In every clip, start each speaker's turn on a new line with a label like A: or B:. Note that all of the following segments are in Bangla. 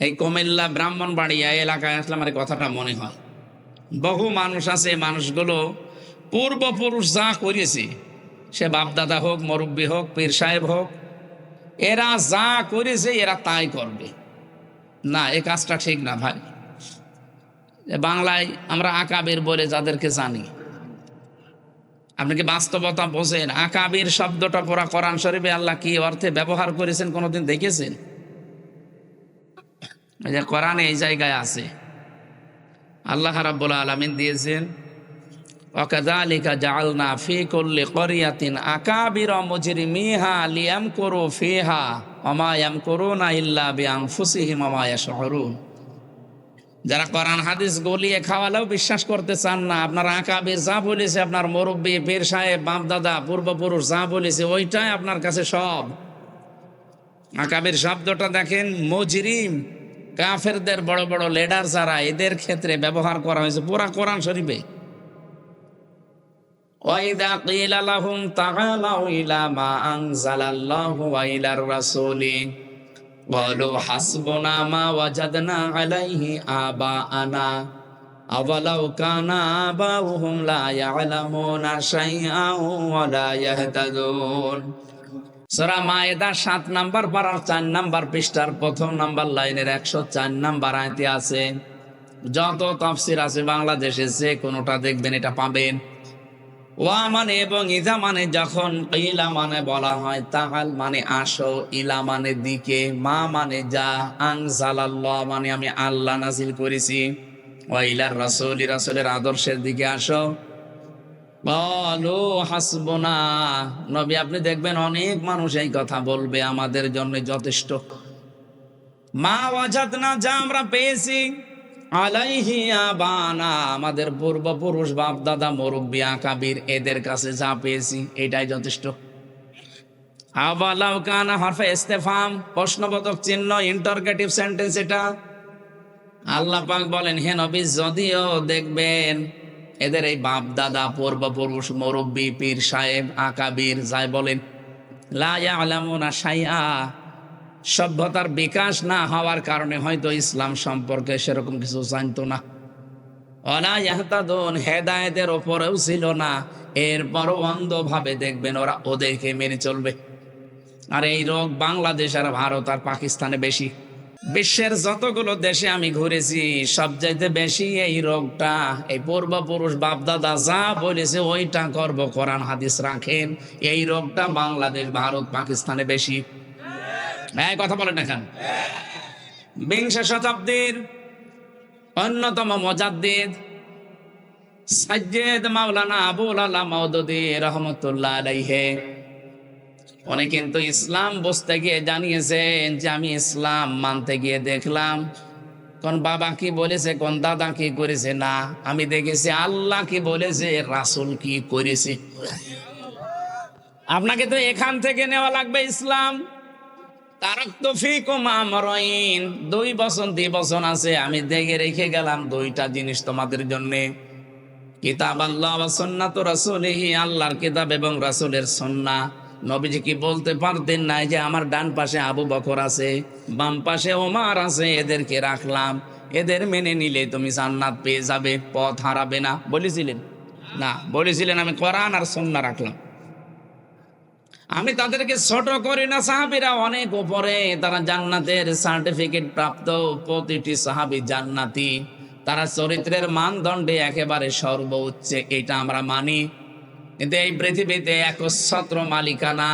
A: এই কুমিল্লা ব্রাহ্মণবাড়িয়া এলাকায় আসলে আমার কথাটা মনে হয়। বহু মানুষ আছে, মানুষগুলো পূর্বপুরুষ যা করেছে, সে বাপদাদা হোক, মুরব্বী হোক, পীর সাহেব হোক, এরা যা করেছে, এরা তাই করবে। না, এ কাজটা ঠিক না ভাই। বাংলায় আমরা আকাবির বলে যাদেরকে জানি। আপনি কি বাস্তবতা বোঝেন? আকাবির শব্দটা পুরা কোরআন শরীফে আল্লাহ কি অর্থে ব্যবহার করেছেন কোনোদিন দেখেছেন? যে কোরআনে এই জায়গায় আছে। আল্লাহ রাব্বুল আলামিন দিয়েছেন, ওয়াকাযালিকা জাআলনা ফি কুল্লি ক্বরিয়াতিন আকাবির মুজরিমিহা লিয়ামকুরু ফিহা ওমা ইয়ামকুরুনা ইল্লা বিআনফুসিহিম ওমা ইয়াশউরুন। যারা কোরআন, হাদিস গলিয়ে খাওয়ালেও বিশ্বাস করতে চান না, আপনার আকাবির যা বলেছে, আপনার মুরব্বী, পীর সাহেব, বাপ দাদা, পূর্বপুরুষ যা বলেছে, ওইটাই আপনার কাছে সব। আকাবির শব্দটা দেখেন, মজরিম কাফেরদের বড় বড় লিডার যারা এদের ক্ষেত্রে ব্যবহার করা হয়েছে পুরা কোরআন শরীফে وَإِذَا قِيلَ لَهُمْ تَعَالَوْا إِلَى مَا أَنزَلَ اللَّهُ وَإِلَى الرَّسُولِ قَالُوا حَسْبُنَا مَا وَجَدْنَا عَلَيْهِ آبَاءَنَا أَوَلَوْ كَانَ آبَاؤُهُمْ لَا يَعْلَمُونَ شَيْئًا وَلَا يَهْتَدُونَ সাত নাম্বার চার নাম্বার পৃষ্ঠার প্রথম নাম্বার লাইনের একশো চার আছে, যত আছে বাংলাদেশে যে দেখবেন এটা পাবেন। ওয়া মানে এবং ইজা মানে যখন ইলা মানে বলা হয়, তাহাল মানে আসো, ইলা মানে দিকে, মা মানে যা, আনজালাল্লাহ মানে আমি আল্লাহ নাজিল করেছি। ওয়া ইলার রাসূল, রাসূলের আদর্শের দিকে আসো। বলো, হাসবনা। নবী, আপনি দেখবেন অনেক মানুষ এই কথা বলবে, আমাদের জন্য যথেষ্ট। মা ওয়াজাদ না যা আমরা পেয়েছি, আলাইহি আবানা, আমাদের পূর্বপুরুষ বাপ দাদা মুরব্বী, আকাবির, এদের কাছে যা পেয়েছি, এটাই যথেষ্ট। আবালাউ কানা হরফে ইস্তেফাম, প্রশ্নবোধক চিহ্ন, ইন্টারগেটিভ সেন্টেন্স এটা। আল্লাহ পাক বলেন, হে নবী, যদিও দেখবেন এদের এই বাপ, দাদা, পূর্বপুরুষ, মুরব্বী, পীর, সাহেব, আকাবির যাই বলেন, লা ইয়ালামুনা শাইআ। সভ্যতার বিকাশ না হওয়ার কারণে হয়তো ইসলাম সম্পর্কে সেরকম কিছু জানতো না। অলা ইয়াহতাদুন, হেদায়েতের ওপরেও ছিল না। এরপরও অন্ধভাবে দেখবেন ওরা ওদেরকে মেনে চলবে। আর এই রোগ বাংলাদেশ আর ভারত আর পাকিস্তানে বেশি। বিশ্বের যতগুলো দেশে আমি ঘুরেছি সব সবচাইতে বেশি এই রোগটা, এই পূর্বপুরুষ বাপদাদা যা বলেছে ওইটা করব কোরআন হাদিস রাখেন। এই রোগটা বাংলাদেশ, ভারত, পাকিস্তানে বেশি। হ্যাঁ কথা বলেন এখন বিংশ শতাব্দীর অন্যতম মজাদ্দিদ সাজ্জেদ মাওলানা আবুল আলা মওদুদি রহমতুল্লাহ আলাইহে। উনি কিন্তু ইসলাম বসতে গিয়ে জানিয়েছেন যে আমি ইসলাম মানতে গিয়ে দেখলাম, কোন বাবা কি বলেছে, কোন দাদা কি করেছে? না, আমি দেখেছি আল্লাহ কি বলেছে, রাসূল কি করেছে। আপনাকে তো এখান থেকে নেওয়া লাগবে ইসলাম। তারক তো ফিকুম আমরাইন দুই বছর দুই বছর আছে, আমি দেখে রেখে গেলাম দুইটা জিনিস তোমাদের জন্য। কিতাব আল্লাহ ওয়া সুন্নাতু রাসূলিহি, আল্লাহর কিতাব এবং রাসূলের সুন্নাহ। নবীজি কি বলতে পারতেন না যে আমার ডান পাশে আবু বকর আছে, বাম পাশে ওমার আছে, এদেরকে রাখলাম। এদের মেনে নিলে তুমি জান্নাত পেয়ে যাবে, পথ হারাবে না। বলেছিলেন? না, বলেছিলেন আমি কোরআন আর সুন্নাহ রাখলাম। আমি তাদেরকে ছোট করি না, সাহাবিরা অনেক উপরে, তারা জান্নাতের সার্টিফিকেট প্রাপ্ত প্রতিটি সাহাবি জান্নাতি। তারা চরিত্রের মানদণ্ডে একেবারে সর্বোচ্চে, এটা আমরা মানি। কিন্তু এই পৃথিবীতে একচ্ছত্র মালিকানা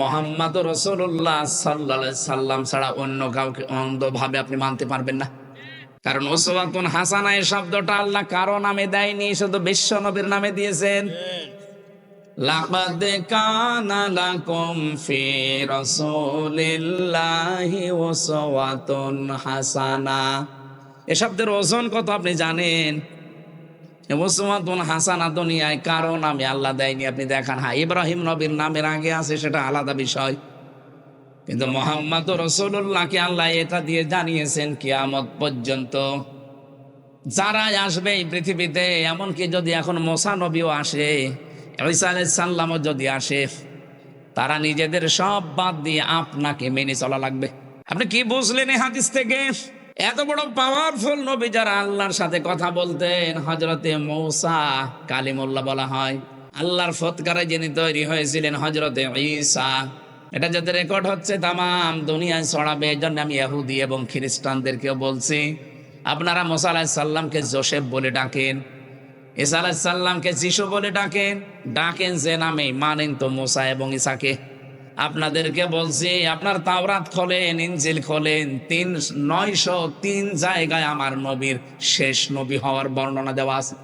A: মোহাম্মদ রসুল্লাহ সাল্লা সাল্লাম ছাড়া অন্য কাউকে অন্ধভাবে আপনি মানতে পারবেন না। কারণ ওসওয়াতুন হাসানা এই শব্দটা আল্লাহ কারও নামে দেয়নি, শুধু বিশ্ব নবীর নামে দিয়েছেন। লাকাদ কানা লাকুম ফি রাসূলিল্লাহি উসওয়াতুন হাসানা। এ শব্দের ওজন কত আপনি জানেন? ওসওয়াতুন হাসানা দুনিয়ায় কারও নামে আল্লাহ দেয়নি। আপনি দেখান হ্যাঁ ইব্রাহিম নবীর নামের আগে আছে, সেটা আলাদা বিষয়। কিন্তু মোহাম্মদ রসুল্লাহকে আল্লাহ এটা দিয়ে জানিয়েছেন, কিয়ামত পর্যন্ত যারা আসবে এই পৃথিবীতে, এমনকি যদি এখন মোসা নবীও আসে, ঈসা সালামও যদি আসে, তারা নিজেদের সব বাদ দিয়ে আপনাকে মেনে চলা লাগবে। আপনি কি বুঝলেন এই হাদিস থেকে? এত বড় পাওয়ারফুল নবী যারা আল্লাহর সাথে কথা বলতেন হজরতে মৌসা কালিমুল্লাহ বলা হয়। আল্লাহর ফৎকারে যিনি তৈরি হয়েছিলেন হজরতে ঈসা। এটা যাতে রেকর্ড হচ্ছে তামাম দুনিয়ায় ছড়াবে এই জন্য আমি ইহুদি এবং খ্রিস্টানদেরকেও বলছি, আপনারা মোসা আলাহিস সাল্লামকে জোসেফ বলে ডাকেন, ঈসা আলাহিস সাল্লামকে যিশু বলে ডাকেন ডাকেন যে নামে, মানেন তো মোসা এবং ঈসাকে। আপনাদেরকে বলছি, আপনার তাওরাত খোলেন, ইনজিল খোলেন, তিন, নয়শো তিন জায়গায় আমার নবীর শেষ নবী হওয়ার বর্ণনা দেওয়া আছে।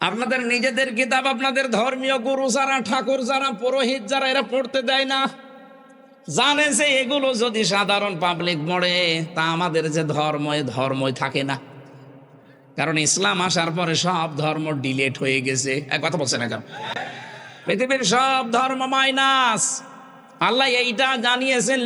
A: আপনাদের নিজেদের কিতাব, আপনাদের ধর্মীয় গুরু যারা, ঠাকুর যারা, পুরোহিত যারা, এরা পড়তে দেয় না। জানে যে এগুলো যদি সাধারণ পাবলিক পড়ে, তা আমাদের যে ধর্ম, এ ধর্মই থাকে না। কারণ ইসলাম আসার পরে সব ধর্ম ডিলেট হয়ে গেছে। এক কথা বলছে না কেন? পৃথিবীর সব ধর্ম মাইনাস। আল্লাহ এইটা জানিয়েছেন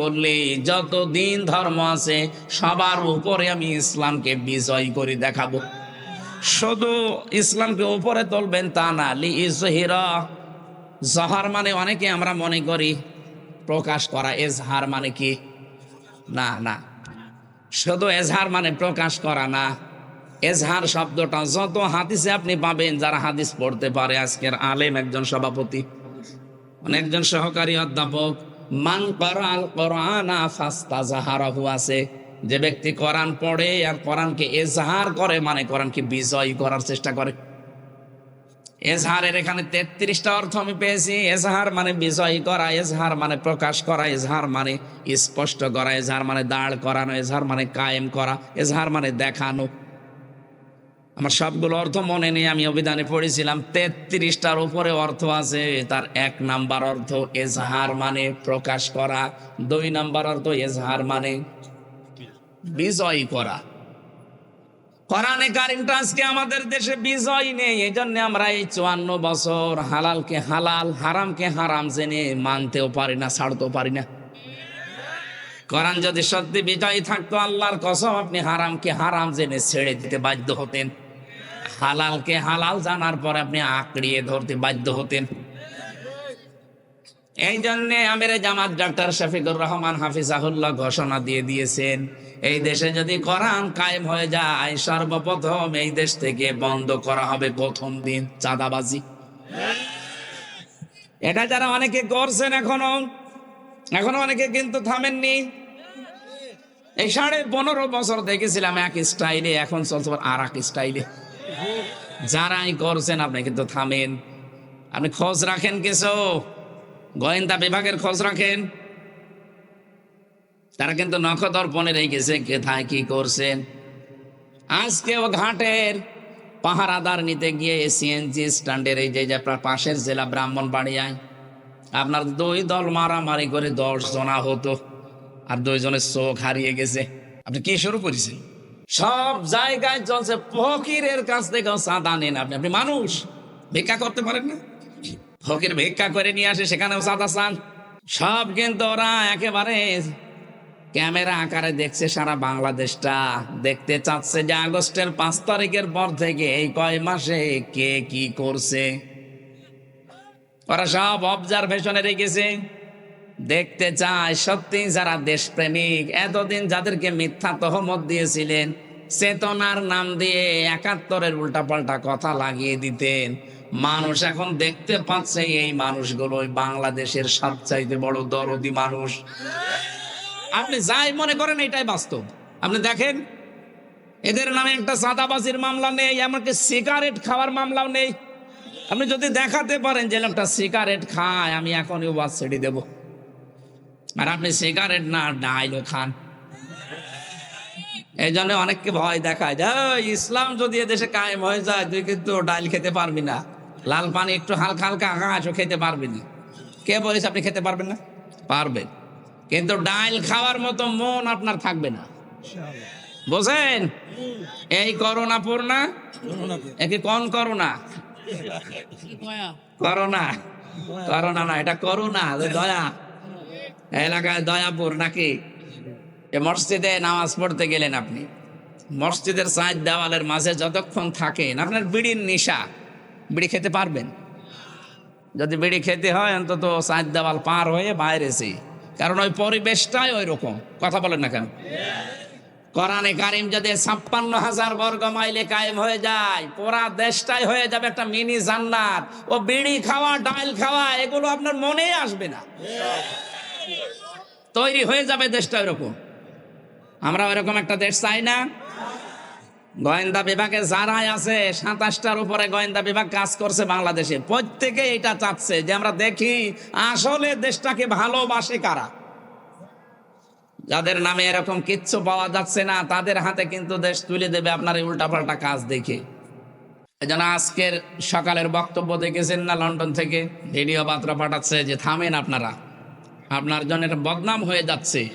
A: করলে যত দিন ধর্ম আছে, সবার উপরে আমি ইসলামকে বিজয় করে দেখাবো। শুধু ইসলামকে উপরে তুলবেন তা না লি ইসহিরা জহার মানে অনেকে আমরা মনে করি প্রকাশ করা, এজহার মানে কি? না না। শুধু এজহার মানে প্রকাশ করা না এজহার শব্দটা যত হাদিসে আপনি পাবেন, যারা হাদিস পড়তে পারে, আজকের আলেম একজন সভাপতি একজন সহকারী অধ্যাপক, মান করাল আছে। যে ব্যক্তি কোরআন পড়ে আর কোরআনকে এজহার করে মানে কোরআনকে বিজয় করার চেষ্টা করে। এজহারের এখানে তেত্রিশটা অর্থ আমি পেয়েছি। এজহার মানে বিজয় করা, এজহার মানে প্রকাশ করা, এজহার মানে স্পষ্ট করা, এজহার মানে দাঁড় করানো, এজহার মানে কায়েম করা, এজহার মানে দেখানো। আমার সবগুলো অর্থ মনে নেই, আমি অভিধানে পড়েছিলাম। তেত্রিশটার উপরে অর্থ আছে, তার এক নাম্বার অর্থ এজহার মানে প্রকাশ করা, দুই নাম্বার অর্থ এজহার মানে বিজয় করা। কোরআনে কারিমটা আমাদের দেশে বিজয় নেই এই জন্য আমরা এই চুয়ান্ন বছর হালালকে হালাল, হারামকে হারাম জেনে মানতেও পারি না, ছাড়তেও পারি না। কোরআন যদি সত্যি বিজয়ী থাকতো, আল্লাহর কসম আপনি হারামকে হারাম জেনে ছেড়ে দিতে বাধ্য হতেন। হালালকে হালাল জানার পর আপনি আঁকড়িয়ে ধরতে বাধ্য হতেন। এই জন্য আমির জামাত ডাক্তার শফিকুর রহমান হাফিজাহুল্লাহ ঘোষণা দিয়ে দিয়েছেন, এই দেশে যদি কোরআন কায়েম হয়ে যায়, সর্বপ্রথম এই দেশ থেকে বন্ধ করা হবে প্রথম দিন চাঁদাবাজি। এটা যারা অনেকে করছেন এখনও এখনও অনেকে কিন্তু থামেননি। এই সাড়ে পনেরো বছর দেখেছিলাম এক স্টাইলে, এখন চলছে আর এক স্টাইলে। যারাই করছেন আপনি কিন্তু থামেন। আপনি খোঁজ রাখেন কিছু? গোয়েন্দা বিভাগের খোঁজ রাখেন? তারা কিন্তু নখদর্পণে রেখেছে কোথায় কি করছেন। আজকেও ঘাটের পাহারাদার নিতে গিয়ে সিএনজি স্ট্যান্ডের এই যে পাশের জেলা ব্রাহ্মণবাড়িয়ায় আপনার দুই দল মারামারি করে দশ জনা হতো আর দুইজনের চোখ হারিয়ে গেছে। আপনি কি শুরু করেছেন? সব জায়গায় চলছে। ফকিরের কাছ থেকে চাঁদা নেন আপনি। আপনি মানুষ। ভিক্ষা করতে পারেন না? ফকির ভিক্ষা করে নিয়ে আসে, সেখানেও চাঁদা চান। সব কিন্তু ওরা একেবারে ক্যামেরা আকারে দেখছে সারা বাংলাদেশটা। দেখতে চাচ্ছে যে আগস্টের পাঁচ তারিখের পর থেকে এই কয় মাসে কে কি করছে। ওরা সব অবজারভেশনে রেখেছে দেখতে চায় সত্যি যারা দেশপ্রেমিক। এতদিন যাদেরকে মিথ্যা তহমত দিয়েছিলেন, চেতনার নাম দিয়ে একাত্তরের উল্টাপাল্টা কথা লাগিয়ে দিতেন। মানুষ এখন দেখতে পাচ্ছে এই মানুষগুলো বাংলাদেশের সবচাইতে বড় দরদি মানুষ। আপনি যাই মনে করেন, এটাই বাস্তব। আপনি দেখেন, এদের নামে একটা সাদাবাজির মামলা নেই, এমনকি সিগারেট খাওয়ার মামলাও নেই। আপনি যদি দেখাতে পারেন যে লোকটা সিগারেট খায়, আমি এখনই ওয়াজ ছেড়ে দেবো। আর আপনি সিগারেট না ডাইলও খান। এই জন্য অনেককে ভয় দেখায় যে ইসলাম যদি এদেশে কায়েম হয়ে যায় তুই কিন্তু ডাইল খেতে পারবি না। লাল পানি একটু হালকা হালকা আকাশও খেতে পারবি না। কে বলিস আপনি খেতে পারবেন না? পারবেন কিন্তু ডাইল খাওয়ার মতো মন আপনার থাকবে না। বোঝেন? এই করোনা পূর্ণা? একে কোন করোনা? করোনা। করোনা না এটা করোনা দয়া। এলাকায় দয়াপুর নাকি? এ মসজিদে নামাজ পড়তে গেলেন আপনি। মসজিদের সাইড দেওয়ালের মাঝে যতক্ষণ থাকেন, আপনার বিড়ির নিশা, বিড়ি খেতে পারবেন? যদি বিড়ি খেতে হয়, অন্তত সাত দেওয়াল পার হয়ে বাইরেছি কারণ ওই পরিবেশটাই ওই রকম কথা বলেন না কেন? কোরআনে কারিম যদি ছাপ্পান্ন হাজার বর্গ মাইলে কায়েম হয়ে যায়, পুরা দেশটাই হয়ে যাবে একটা মিনি জান্নাত। ও বিড়ি খাওয়া, ডাল খাওয়া, এগুলো আপনার মনেই আসবে না। তৈরি হয়ে যাবে দেশটা এরকম। আমরা ওইরকম একটা দেশ চাই না। গোয়েন্দা বিভাগে যারাই আছে, সাতাশটার উপরে গোয়েন্দা বিভাগ কাজ করছে বাংলাদেশে। প্রত্যেকে এটা চাচ্ছে যে আমরা দেখি, আসলে দেশটাকে ভালোবাসে কারা? যাদের নামে এরকম কিচ্ছু পাওয়া যাচ্ছে না, তাদের হাতে কিন্তু দেশ তুলে দেবে আপনার এই উল্টাপাল্টা কাজ দেখে। জন্য আজকের সকালের বক্তব্য দেখেছেন না লন্ডন থেকে? ভিডিও বার্তা পাঠাচ্ছে যে থামেন আপনারা। আপনার জন্য এটা বদনাম হয়ে যাচ্ছে।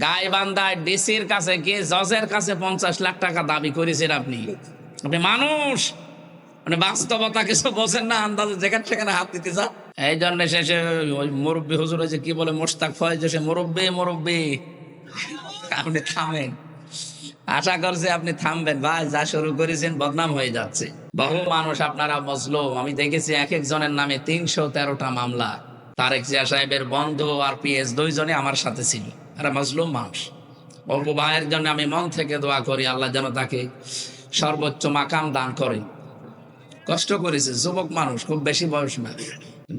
A: গাইবান্ধায় ডিসির কাছে কি জজের কাছে পঞ্চাশ লাখ টাকা দাবি করেছেন আপনি? আপনি মানুষ! মানে বাস্তবতা কিছু বোঝেন না, আন্দাজে যেখানে সেখানে হাত দিতে চান। এই জন্য শেষে ওই মুরব্বী হুজুর হয়েছে কি বলে, মোশতাক ফয়েজ, সে মুরব্বী মুরব্বী। আপনি থামেন। আশা করছি আপনি থামবেন। ভাই, যা শুরু করেছেন বদনাম হয়ে যাচ্ছে। বহু মানুষ আপনারা মজলুম। আমি দেখেছি এক একজনের নামে তিনশো তেরোটা মামলা। তারেক জিয়া সাহেবের বন্ধু আর পিএস দুইজনে আমার সাথে ছিল। এরা মজলুম মানুষ। অল্প ভাইয়ের জন্য আমি মন থেকে দোয়া করি, আল্লাহ যেন তাকে সর্বোচ্চ মাকাম দান করে। কষ্ট করেছে, যুবক মানুষ, খুব বেশি বয়স না।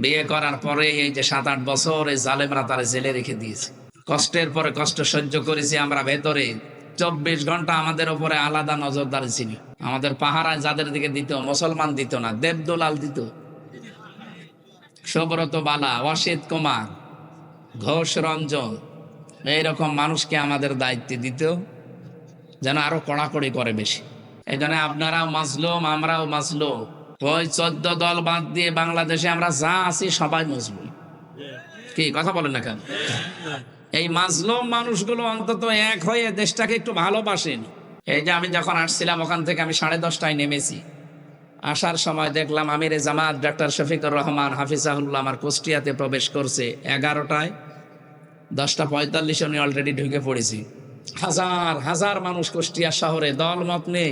A: বিয়ে করার পরে এই যে সাত আট বছর এই জালেমরা তারা জেলে রেখে দিয়েছে। কষ্টের পরে কষ্ট সহ্য করেছি আমরা ভেতরে। চব্বিশ ঘণ্টা আমাদের উপরে আলাদা নজরদারি ছিল। আমাদের পাহারায় যাদের দিকে দিত, মুসলমান দিত না, দেবদোলাল দিত। সুব্রত বালা, অসিত কুমার, ঘোষ রঞ্জন, এইরকম মানুষকে আমাদের দায়িত্ব দিত যেন আরও কড়াকড়ি করে বেশি। এই জন্য আপনারাও মাজলুম, আমরাও মাজলুম। ওই চোদ্দ দল বাদ দিয়ে বাংলাদেশে আমরা যা আছি সবাই মজলুম কি, কথা বলেন না কেন? এই মাজলুম মানুষগুলো অন্তত এক হয়ে দেশটাকে একটু ভালোবাসেন। এই যে আমি যখন আসছিলাম ওখান থেকে আমি সাড়ে দশটায় নেমেছি। আসার সময় দেখলাম আমির জামাত ডাক্তার শফিকুর রহমান হাফিজাহুল্লাহ আমার কুষ্টিয়াতে প্রবেশ করছে। এগারোটায়, দশটা পঁয়তাল্লিশ উনি অলরেডি ঢুকে পড়েছি। হাজার হাজার মানুষ কুষ্টিয়া শহরে, দল মত নেই।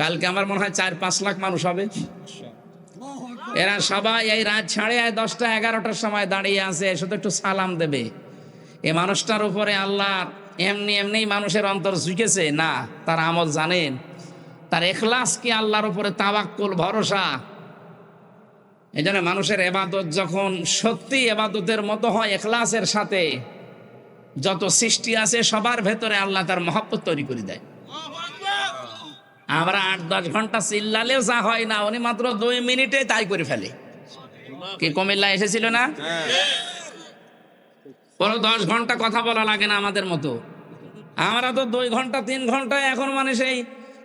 A: কালকে আমার মনে হয় চার, পাঁচ লাখ মানুষ হবে। এরা সবাই এই রাত সাড়ে দশটা, এগারোটার সময় দাঁড়িয়ে আছে শুধু একটু সালাম দেবে। এ মানুষটার উপরে আল্লাহ এমনি এমনি মানুষের অন্তর ঝুঁকেছে। না, তার আমল জানেন। তার এখলাস কি আল্লাহর উপরে তাবাক্কুল ভরসা? এই জন্য মানুষের এবাদত যখন সত্যি এবাদতের মতো হয় এখলাসের সাথে, যত সৃষ্টি আছে সবার ভেতরে আল্লাহ তার মহব্বত তৈরি করে দেয়। আমরা আট দশ ঘণ্টা চিল্লালেও যা হয় না, উনি মাত্র দুই মিনিটে তাই করে ফেলে। কি কুমিল্লা এসেছিল না? পুরো দশ ঘণ্টা কথা বলা লাগে না আমাদের মতো। আমরা তো দুই ঘণ্টা, তিন ঘন্টায় এখন মানে সেই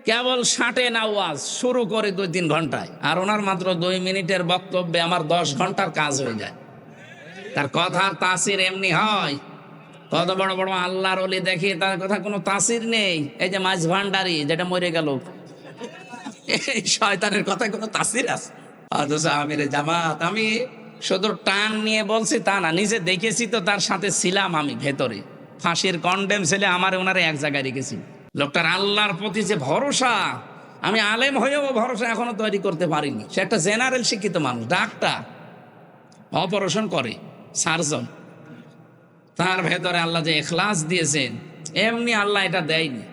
A: কেবল ষাটে না ওয়াজ শুরু করে দুই তিন ঘন্টায়। আর ওনার মাত্র দুই মিনিটের বক্তব্যে আমার দশ ঘণ্টার কাজ হয়ে যায়। তার কথার তাসির এমনি হয়। কত বড় বড় আল্লাহর অলি দেখি তার কথা কোনো তাসির নেই। এই যে মাছ ভান্ডারি যেটা মরে গেল। এই শয়তানের কথায় কোনো তাসির আছে? অথচ আমির জামাত, আমি শুধু টান নিয়ে বলছি তা না, নিজে দেখেছি তো তার সাথে ছিলাম আমি ভেতরে। ফাঁসির কন্ডেম ছেলে আমার ওনারে এক জায়গায় রেখেছি। লোকটার আল্লাহর প্রতি যে ভরসা, আমি আলেম হয়েও ভরসা এখনও তৈরি করতে পারিনি। সে একটা জেনারেল শিক্ষিত মানুষ, ডাক্তার, অপারেশন করে, সার্জন। তার ভেতরে আল্লাহ যে এখলাস দিয়েছেন, এমনি আল্লাহ এটা দেয়নি।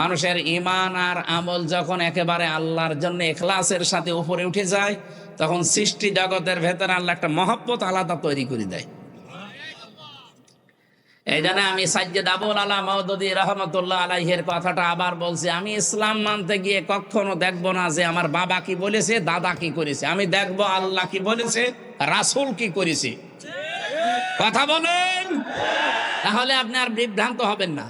A: মানুষের ইমান আর আমল যখন একেবারে আল্লাহর জন্য এখলাসের সাথে উপরে উঠে যায়, তখন সৃষ্টি জগতের ভেতরে আল্লাহ একটা মহব্বত আলাদা তৈরি করে দেয়। এই জন্য আমি সাজ্জেদ আবুল আলা মৌদুদি রহমতুল্লাহ আলাইহের কথাটা আবার বলছি, আমি ইসলাম মানতে গিয়ে কখনো দেখব না যে আমার বাবা কি বলেছে, দাদা কি করেছে। আমি দেখব আল্লাহ কি বলেছে, রাসুল কি করেছে। কথা বলেন। তাহলে আপনি আর বিভ্রান্ত হবেন না।